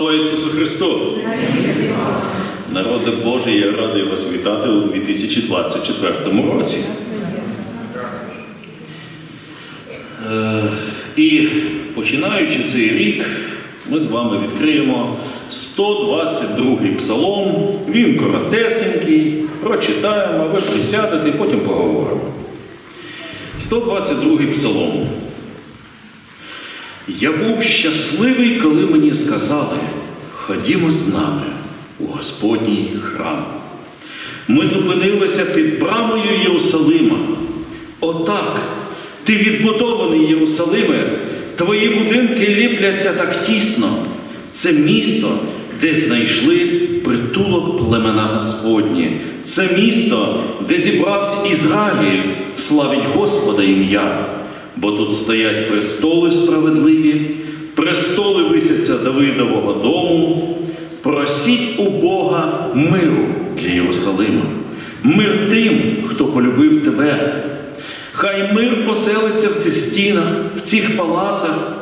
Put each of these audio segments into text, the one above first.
Слава Ісусу Христу! Народи Божий, я радий вас вітати у 2024 році. Е, І починаючи цей рік, ми з вами відкриємо 122-й псалом. Він коротесенький, прочитаємо, ви присядете потім поговоримо. 122-й псалом. Я був щасливий, коли мені сказали, ходімо з нами у Господній храм. Ми зупинилися під брамою Єрусалима. Отак, ти відбудований Єрусалиме, твої будинки ліпляться так тісно. Це місто, де знайшли притулок племена Господні. Це місто, де зібрався Ізраїль, славить Господа ім'я. Бо тут стоять престоли справедливі, престоли висяться Давидового дому. Просіть у Бога миру для Єрусалима, мир тим, хто полюбив тебе. Хай мир поселиться в цих стінах, в цих палацах.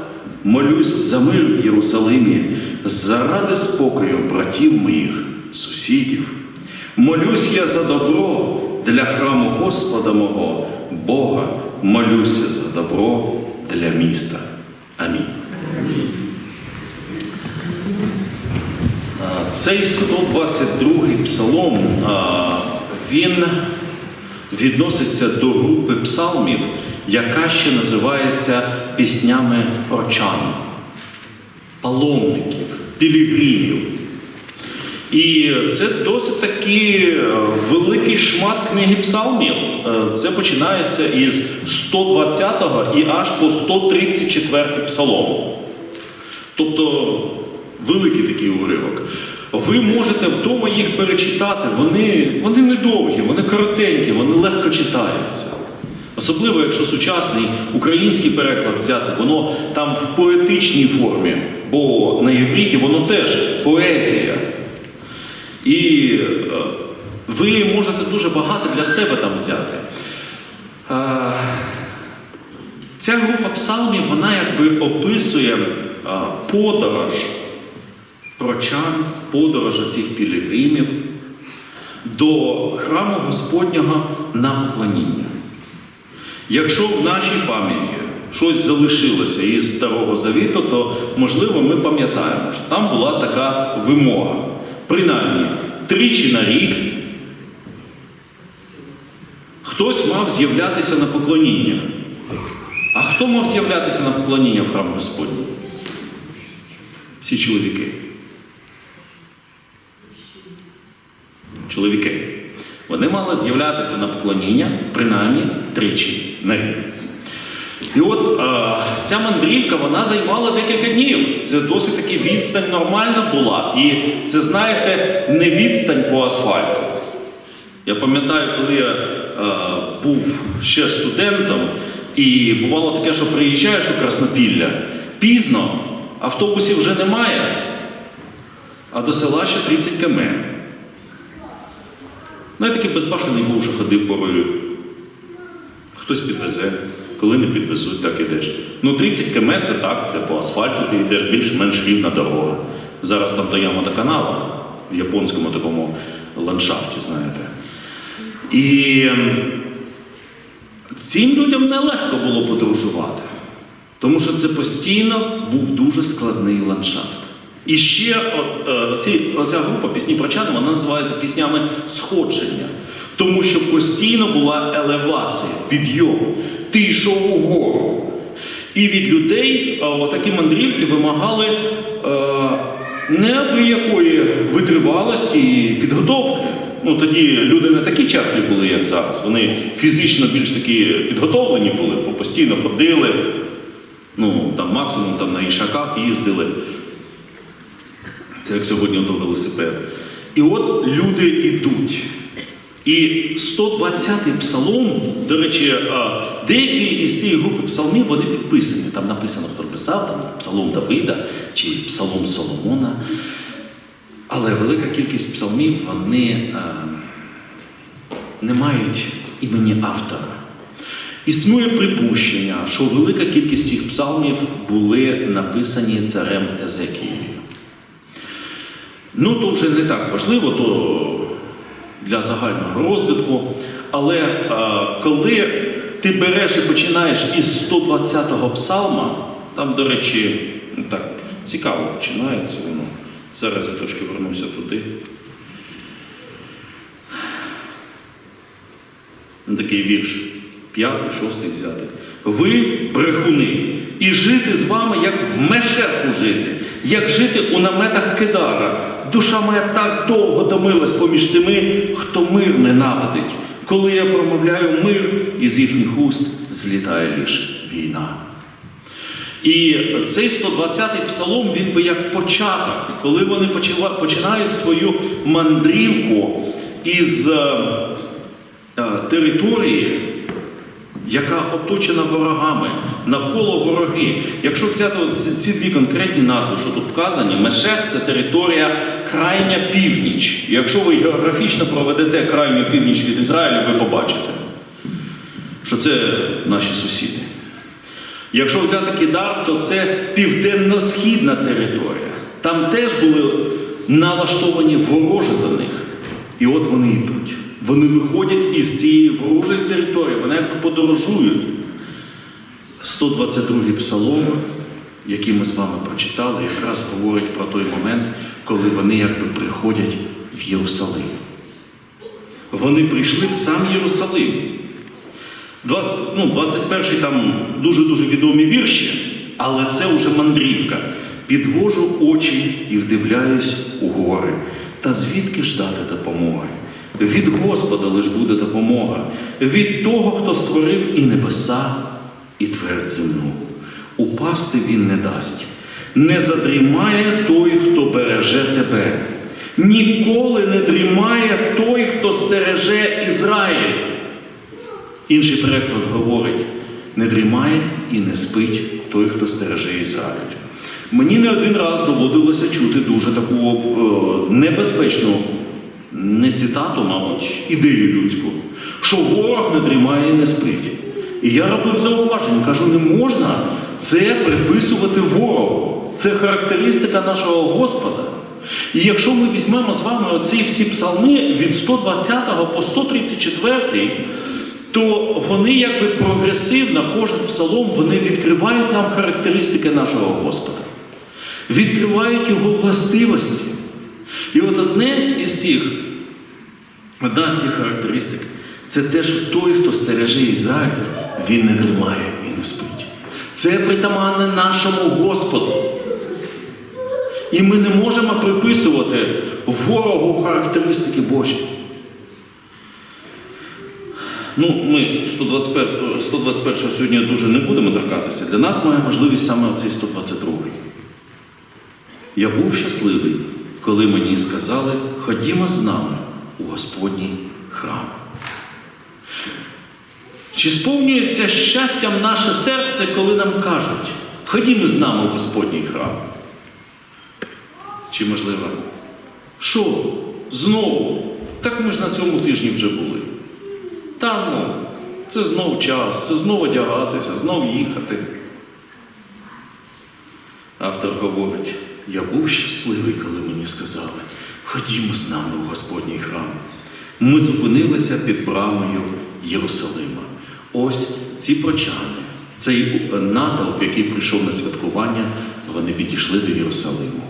Молюсь за мир в Єрусалимі, заради спокою братів моїх, сусідів. Молюсь я за добро для храму Господа мого, Бога, молюся добро для міста. Амінь. Цей 122-й псалом, він відноситься до групи псалмів, яка ще називається піснями прочан, паломників, пілігримів. І це досить такий е, великий шмат книги псалмів. Е, Це починається із 120 і аж по 134 псалом. Тобто великий такий уривок. Ви можете вдома їх перечитати, вони, вони недовгі, вони коротенькі, вони легко читаються. Особливо, якщо сучасний український переклад взяти, воно там в поетичній формі, бо на євриті воно теж поезія. І е, ви можете дуже багато для себе там взяти. Е, Ця група псалмів, вона якби описує е, подорож прочан, подорож цих пілігримів до храму Господнього на поклоніння. Якщо в нашій пам'яті щось залишилося із Старого Завіту, то можливо ми пам'ятаємо, що там була така вимога. Принаймні, тричі на рік хтось мав з'являтися на поклоніння. А хто мав з'являтися на поклоніння в храм Господній? Всі чоловіки. Чоловіки. Вони мали з'являтися на поклоніння принаймні тричі на рік. І от е, ця мандрівка вона займала декілька днів. Це досить таки відстань нормальна була. І це, знаєте, не відстань по асфальту. Я пам'ятаю, коли я е, був ще студентом, і бувало таке, що приїжджаєш у Краснопілля пізно, автобусів вже немає, а до села ще 30 км. Ну, я такий безбашений був, що ходив порою. Хтось підвезе, коли не підвезуть, так ідеш. Ну, 30 км це так, це по асфальту, ти йдеш більш-менш рівна дорога. Зараз там то мотоканала в японському такому ландшафті, знаєте. І ем, цим людям нелегко було подорожувати, тому що це постійно був дуже складний ландшафт. І ще е, оця група пісні прочан, вона називається піснями сходження. Тому що постійно була елевація, підйом. Ти йшов угору. І від людей е, такі мандрівки вимагали е, неабиякої витривалості і підготовки. Ну тоді люди не такі чахлі були, як зараз. Вони фізично більш такі підготовлені були, постійно ходили. Ну, там максимум там, на ішаках їздили. Це як сьогодні до велосипед. І от люди йдуть. І 120-й псалом, до речі, деякі із цієї групи псалмів вони підписані. Там написано, хто писав, там псалом Давида чи псалом Соломона. Але велика кількість псалмів вони а, не мають імені автора. Існує припущення, що велика кількість цих псалмів були написані царем Езекією. Ну, то вже не так важливо, то для загального розвитку. Але е, коли ти береш і починаєш із 120-го псалма, там, до речі, ну так, цікаво починається воно. Зараз я трошки вернуся туди. Такий вірш, п'ятий, шостий взяти. Ви брехуни, і жити з вами, як в мешерку жити, як жити у наметах Кедара. Душа моя так довго томилась поміж тими, хто мир ненавидить. Коли я промовляю мир, із їхніх уст злітає лише війна. І цей 120-й псалом, він би як початок, коли вони починають свою мандрівку із е, е, території, яка оточена ворогами, навколо вороги. Якщо взяти ці- дві конкретні назви, що тут вказані, Мешех це територія крайня північ. Якщо ви географічно проведете крайню північ від Ізраїлю, ви побачите, що це наші сусіди. Якщо взяти Кідар, то це південно-східна територія. Там теж були налаштовані ворожі до них. І от вони йдуть. Вони виходять із цієї ворожої території, вони якби подорожують. 122-й псалом, який ми з вами прочитали, якраз говорить про той момент, коли вони якби приходять в Єрусалим. Вони прийшли в сам Єрусалим. Два- ну, 21-й там дуже-дуже відомі вірші, але це вже мандрівка. Підвожу очі і вдивляюсь у гори. Та звідки ждати допомоги? Від Господа лиш буде допомога, від того, хто створив і небеса, і твердь земну. Упасти він не дасть. Не задрімає той, хто береже тебе. Ніколи не дрімає той, хто стереже Ізраїль. Інший переклад говорить: не дрімає і не спить той, хто стереже Ізраїль. Мені не один раз доводилося чути дуже таку е, небезпечну, не цитату, мабуть, ідею людську, що ворог не дрімає і не спить. І я робив зауваження, кажу, не можна це приписувати ворогу. Це характеристика нашого Господа. І якщо ми візьмемо з вами оці всі псалми від 120 по 134, то вони якби прогресивно, кожен псалом, вони відкривають нам характеристики нашого Господа, відкривають його властивості. І от одне із цих, одна з цих характеристик це те, що той, хто стереже Ізраїль, він не дрімає і не спить. Це притаманне нашому Господу. І ми не можемо приписувати ворогу характеристики Божі. Ну, ми 121, 121 сьогодні дуже не будемо торкатися. Для нас має важливість саме оцей 122. Я був щасливий, коли мені сказали, ходімо з нами у Господній храм. Чи сповнюється щастям наше серце, коли нам кажуть, ходімо з нами у Господній храм? Чи можливо? Що? Знову? Так ми ж на цьому тижні вже були. Та ну, це знов час, це знов одягатися, знов їхати. Автор говорить, я був щасливий, коли мені сказали, ходімо з нами у Господній храм. Ми зупинилися під брамою Єрусалима. Ось ці прочани, цей натовп, який прийшов на святкування, вони підійшли до Єрусалиму.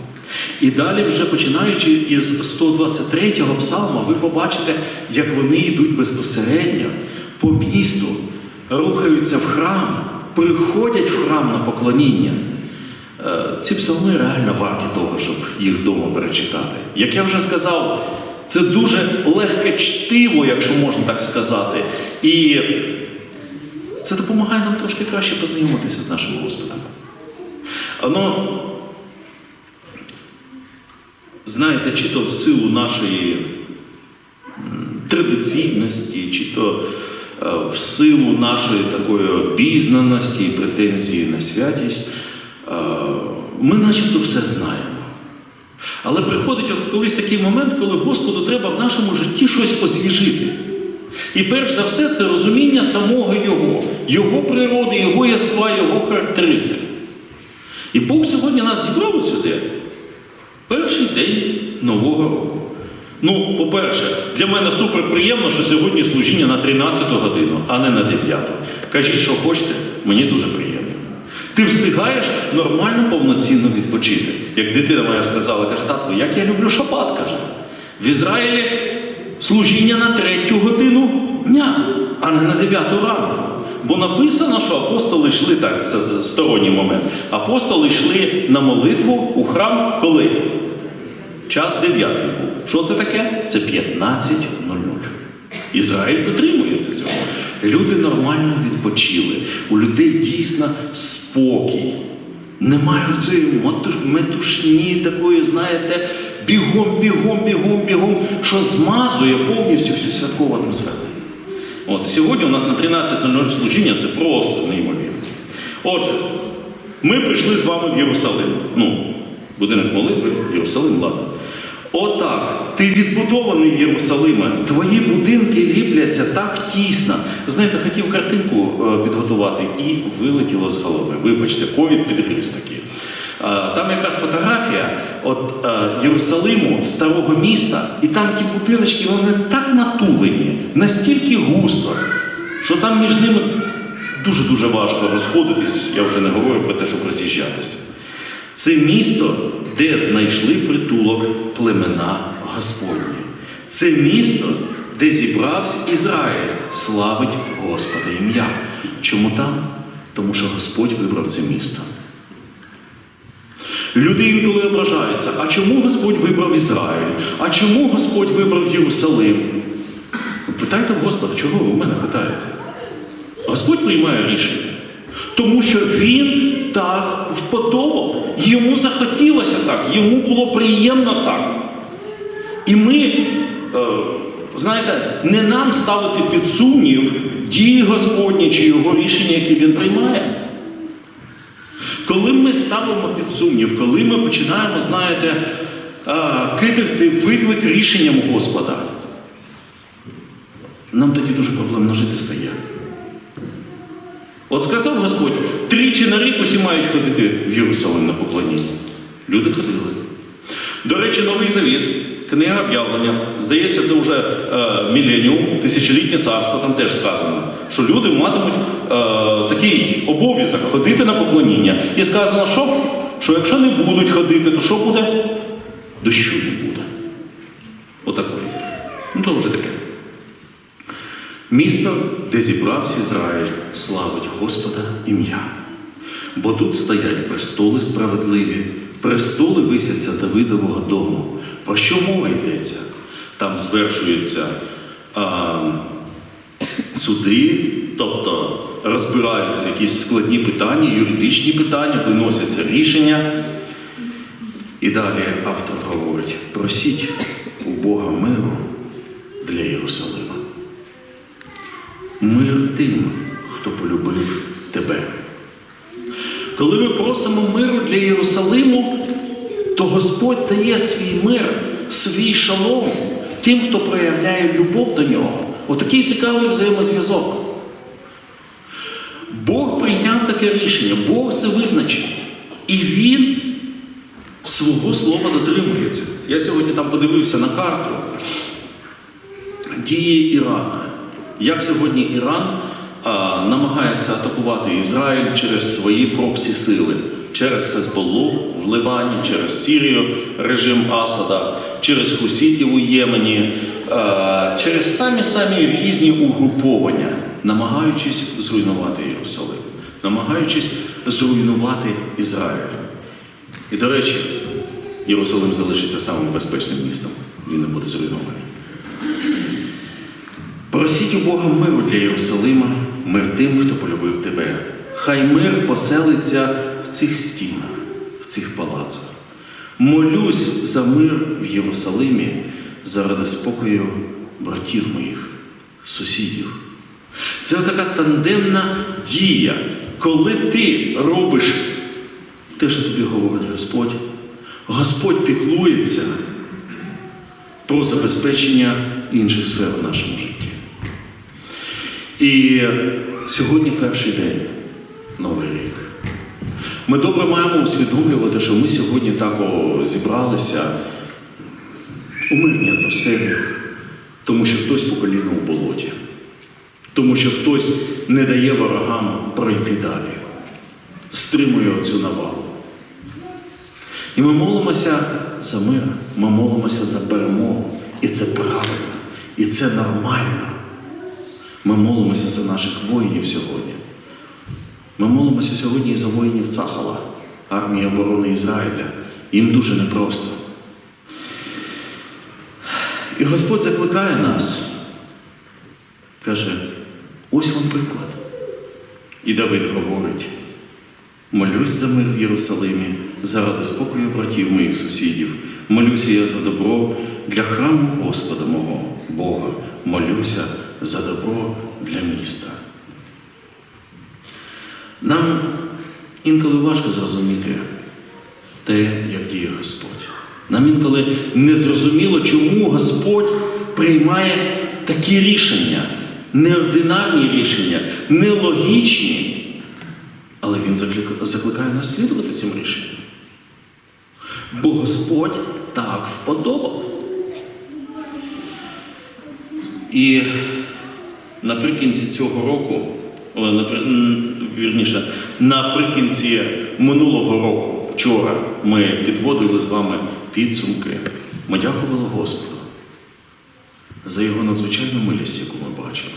І далі, вже починаючи із 123-го псалма, ви побачите, як вони йдуть безпосередньо по місту, рухаються в храм, приходять в храм на поклоніння. Е, Ці псалми реально варті того, щоб їх вдома перечитати. Як я вже сказав, це дуже легке чтиво, якщо можна так сказати. І це допомагає нам трошки краще познайомитися з нашим Господом. Воно знаєте, чи то в силу нашої традиційності, чи то е, в силу нашої такої обізнаності і претензії на святість, ми начебто все знаємо. Але приходить от колись такий момент, коли Господу треба в нашому житті щось освіжити. І перш за все це розуміння самого Його, Його природи, Його яства, Його характеристик. І Бог сьогодні нас зібрав сюди Перший день Нового року. Ну, по-перше, для мене супер приємно, що сьогодні служіння на 13 годину, а не на 9. Кажіть, що хочете, мені дуже приємно. Ти встигаєш нормально повноцінно відпочити. Як дитина моя сказала, каже, татко, як я люблю шабат, каже. В Ізраїлі служіння на третю годину дня, а не на 9 ранку. Бо написано, що апостоли йшли так, це сторонній момент. Апостоли йшли на молитву у храм коли? Час 9 був. Що це таке? Це 15.00. Ізраїль дотримується цього. Люди нормально відпочили. У людей дійсно спокій. Немає цієї метушні такої, знаєте, бігом, бігом, бігом, бігом, що змазує повністю всю святкову атмосферу. От, сьогодні у нас на 13.00 служіння це просто неймовірно. Отже, ми прийшли з вами в Єрусалим. Ну, будинок молитви, Єрусалим, ладно. Отак, ти відбудований Єрусалиме, твої будинки ліпляться так тісно. Знаєте, хотів картинку е, підготувати і вилетіло з голови. Вибачте, ковід підгриз такий. Е, Там якраз фотографія от е, Єрусалиму, старого міста, і там ті будиночки, вони так натулені, настільки густо, що там між ними дуже-дуже важко розходитись, я вже не говорю про те, щоб роз'їжджатися. Це місто, де знайшли притулок племена Господні. Це місто, де зібрався Ізраїль, славить Господа ім'я. Чому там? Тому що Господь вибрав це місто. Люди інколи ображаються, а чому Господь вибрав Ізраїль? А чому Господь вибрав Єрусалим? Питайте Господа, чого ви в мене питаєте? Господь приймає рішення. Тому що він так вподобав. Йому захотілося так, йому було приємно так. І ми, е, знаєте, не нам ставити під сумнів дії Господні чи його рішення, які він приймає. Коли ми ставимо під сумнів, коли ми починаємо, знаєте, е, кидати виклик рішенням Господа, нам тоді дуже проблемно жити стає. От сказав Господь, тричі на рік усі мають ходити в Єрусалим на поклоніння. Люди ходили. До речі, Новий Завіт, книга об'явлення, здається, це вже е, міленіум, тисячолітнє царство, там теж сказано, що люди матимуть е, такий обов'язок ходити на поклоніння. І сказано, що, що якщо не будуть ходити, то що буде? Дощу не буде. Отакої. Ну то вже таке. Місто, де зібрався Ізраїль, славить Господа ім'я. Бо тут стоять престоли справедливі, престоли висяться Давидового дому. Про що мова йдеться? Там звершуються а, суди, тобто розбираються якісь складні питання, юридичні питання, виносяться рішення. І далі автор говорить: просіть у Бога миру для Єрусалима. Мир тим, хто полюбив тебе. Коли ми просимо миру для Єрусалиму, то Господь дає свій мир, свій шалом тим, хто проявляє любов до нього. Отакий цікавий взаємозв'язок. Бог прийняв таке рішення, Бог це визначив. І Він свого слова дотримується. Я сьогодні там подивився на карту дії Ірану. Як сьогодні Іран а, намагається атакувати Ізраїль через свої проксі сили, через Хезболлу в Ливані, через Сірію, режим Асада, через Хусітів у Ємені, а, через самі самі різні угруповання, намагаючись зруйнувати Єрусалим, намагаючись зруйнувати Ізраїль. І, до речі, Єрусалим залишиться самим безпечним містом. Він не буде зруйнований. Просіть у Бога миру для Єрусалима, мир тим, хто полюбив тебе. Хай мир поселиться в цих стінах, в цих палацах. Молюсь за мир в Єрусалимі заради спокою братів моїх, сусідів. Це така тандемна дія, коли ти робиш те, що тобі говорить Господь, Господь піклується про забезпечення інших сфер в нашому житті. І сьогодні перший день, Новий рік. Ми добре маємо усвідомлювати, що ми сьогодні так зібралися у мирній атмосфері, тому що хтось по коліно у болоті, тому що хтось не дає ворогам пройти далі, стримує цю навалу. І ми молимося за мир, ми молимося за перемогу. І це правильно, і це нормально. Ми молимося за наших воїнів сьогодні. Ми молимося сьогодні за воїнів Цахала, армії оборони Ізраїля. Їм дуже непросто. І Господь закликає нас, каже, ось вам приклад. І Давид говорить: молюсь за мир в Єрусалимі, заради спокою братів моїх сусідів. Молюся я за добро для храму Господа мого Бога. Молюся за добро для міста. Нам інколи важко зрозуміти те, як діє Господь. Нам інколи не зрозуміло, чому Господь приймає такі рішення, неординарні рішення, нелогічні. Але Він закликає нас слідувати цим рішенням. Бо Господь так вподобав. І наприкінці цього року, вірніше, наприкінці минулого року, вчора, ми підводили з вами підсумки. Ми дякували Господу за його надзвичайну милість, яку ми бачили.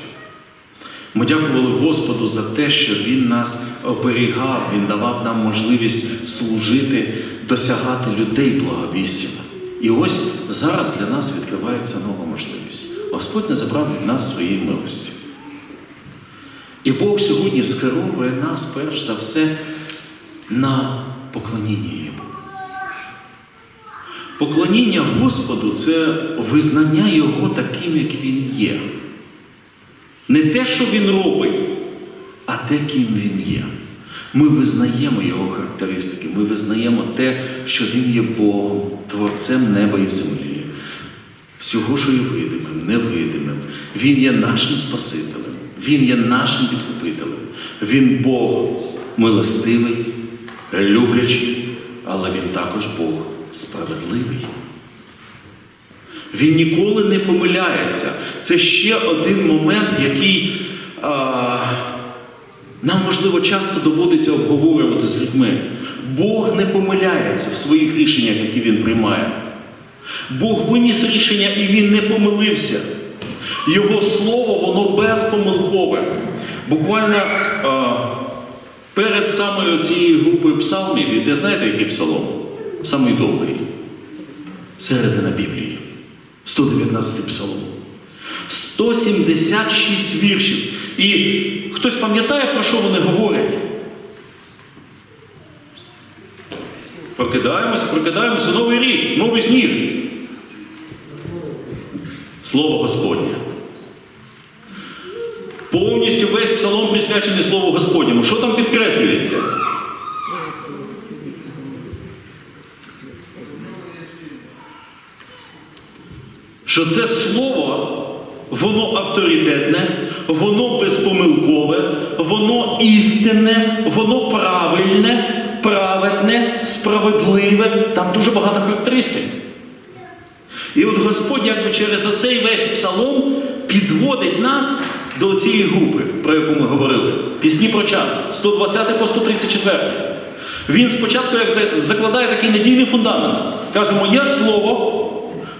Ми дякували Господу за те, що Він нас оберігав, Він давав нам можливість служити, досягати людей благовістям. І ось зараз для нас відкривається нова можливість. Господь не забрав від нас своєї милості. І Бог сьогодні скеровує нас перш за все на поклоніння Йому. Поклоніння Господу це визнання Його таким, як Він є. Не те, що Він робить, а те, ким Він є. Ми визнаємо Його характеристики, ми визнаємо те, що Він є Богом, Творцем неба і землі. Всього, що є видимим, невидимим. Він є нашим Спасителем, Він є нашим підкупителем. Він Бог милостивий, люблячий, але Він також Бог справедливий. Він ніколи не помиляється. Це ще один момент, який а, нам, можливо, часто доводиться обговорювати з людьми. Бог не помиляється в своїх рішеннях, які він приймає. Бог виніс рішення і він не помилився. Його слово, воно безпомилкове. Буквально а, перед самою цією групою псалмів, іде знаєте, який псалом? Самий довгий. Середина Біблії. 119 псалом. 176 віршів. І хтось пам'ятає, про що вони говорять? Прокидаємося, прокидаємося, новий рік, новий сніг. Слово Господнє. Повністю весь псалом присвячений Слову Господньому. Що там підкреслюється? що це слово, воно авторитетне, воно безпомилкове, воно істинне, воно правильне, праведне, справедливе. Там дуже багато характеристик. І от Господь, якби через оцей весь псалом підводить нас до цієї групи, про яку ми говорили. Пісні про чан, 120 по 134. Він спочатку як за- закладає такий надійний фундамент. Каже, моє слово,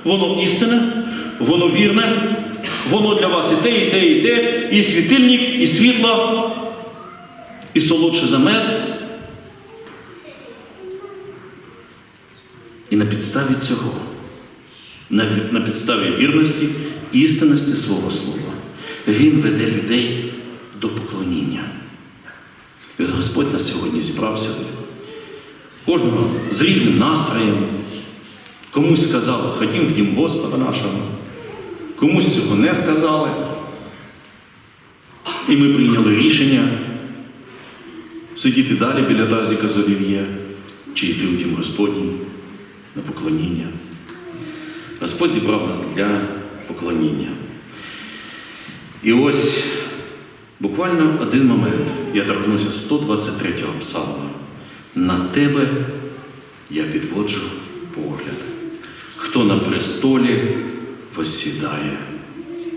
воно істинне, воно вірне, воно для вас і те, і те, і те, і світильник, і світло, і солодше за мед. І на підставі цього, на підставі вірності, істинності свого слова, він веде людей до поклоніння. Господь нас сьогодні зібрав сюди. Кожного з різним настроєм. Комусь сказали, ходім в дім Господа нашого, комусь цього не сказали. І ми прийняли рішення сидіти далі біля тазіка з чи йти в дім Господній на поклоніння. Господь зібрав нас для поклоніння. І ось буквально один момент я торкнуся 123-го псалма. на тебе я підводжу погляд. Хто на престолі воссідає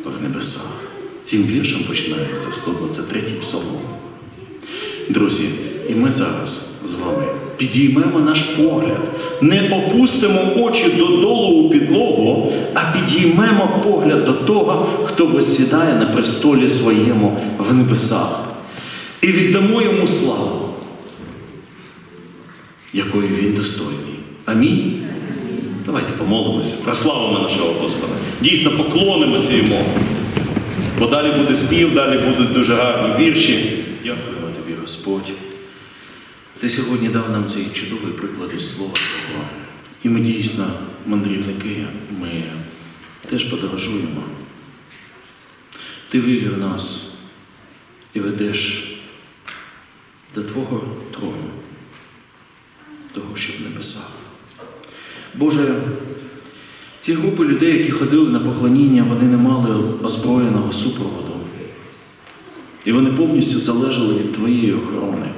в небесах. Цим віршем починається 123-й псалом. Друзі, і ми зараз з вами підіймемо наш погляд, не опустимо очі додолу у підлогу, а підіймемо погляд до того, хто висідає на престолі своєму в небесах. І віддамо йому славу, якої він достойний. Амінь. Давайте помолимося, прославимо нашого Господа. Дійсно поклонимося йому. Бо далі буде спів, далі будуть дуже гарні вірші. Дякуємо тобі, Господь. Ти сьогодні дав нам цей чудовий приклад із слова Твого. І ми дійсно мандрівники, ми теж подорожуємо. Ти вивів нас і ведеш до Твого трону, того, що в небесах. Боже, ці групи людей, які ходили на поклоніння, вони не мали озброєного супроводу. І вони повністю залежали від Твоєї охорони.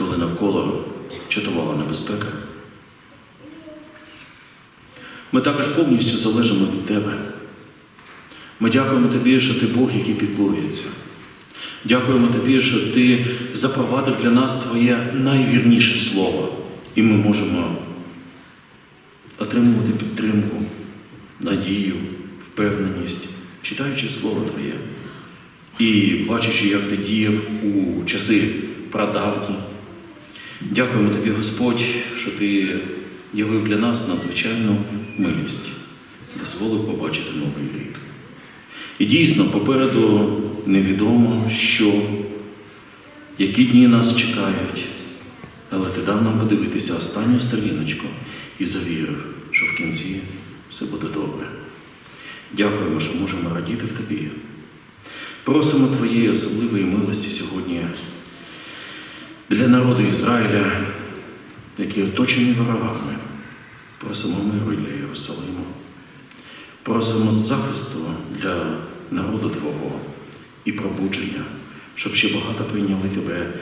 Коли навколо чатувала небезпека. Ми також повністю залежимо від Тебе. Ми дякуємо Тобі, що Ти Бог, який піклується. Дякуємо Тобі, що Ти запровадив для нас Твоє найвірніше слово, і ми можемо отримувати підтримку, надію, впевненість, читаючи Слово Твоє і бачачи, як ти діяв у часи прадавні. Дякуємо Тобі, Господь, що Ти явив для нас надзвичайну милість, дозволив побачити новий рік. І дійсно, попереду невідомо, що, які дні нас чекають, але ти дав нам подивитися останню сторіночку і завірив, що в кінці все буде добре. Дякуємо, що можемо радіти в тобі. Просимо Твоєї особливої милості сьогодні для народу Ізраїля, які оточені ворогами. Просимо миру для Єрусалиму. Просимо захисту для народу Твого і пробудження, щоб ще багато прийняли Тебе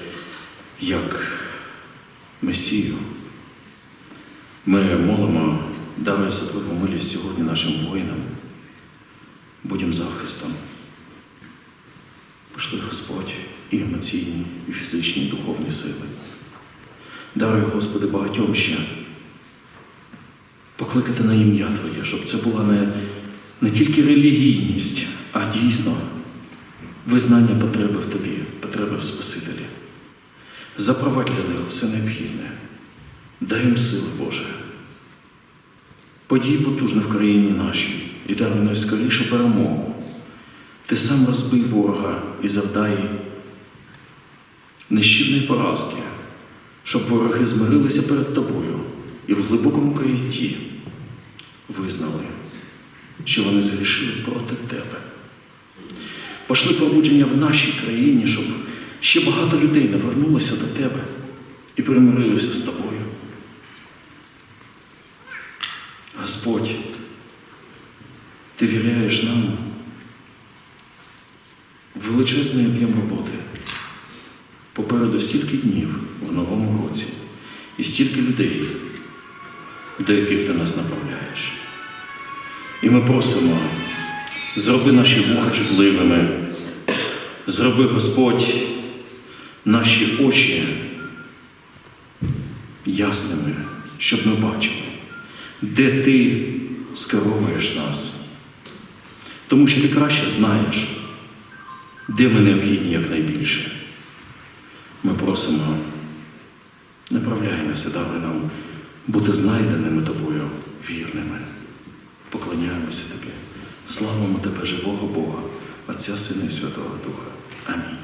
як Месію. Ми молимо, давай особливу милість сьогодні нашим воїнам. Будемо захистом. Пошли Господь і емоційні, і фізичні, і духовні сили. Даруй, Господи, багатьом ще покликати на ім'я Твоє, щоб це була не, не тільки релігійність, а дійсно визнання потреби в Тобі, потреби в Спасителі. Запровадь для них все необхідне. Дай їм сили, Боже. Подій потужно в країні нашій і даруй найскорішу перемогу. Ти сам розбий ворога і завдай нищівної поразки, щоб вороги змирилися перед тобою і в глибокому каїтті визнали, що вони згрішили проти тебе. Пошли пробудження в нашій країні, щоб ще багато людей навернулося до тебе і примирилися з тобою. Господь, ти віряєш нам величезний об'єм роботи. Попереду стільки днів в новому році і стільки людей, до яких ти нас направляєш. І ми просимо, зроби наші вуха чутливими, зроби Господь наші очі ясними, щоб ми бачили, де ти скеровуєш нас. Тому що ти краще знаєш, де ми необхідні якнайбільше. Ми просимо, направляємося, даруй нам бути знайденими тобою вірними. Поклоняємося тобі. Славимо тебе, живого Бога, Отця Сина і Святого Духа. Амінь.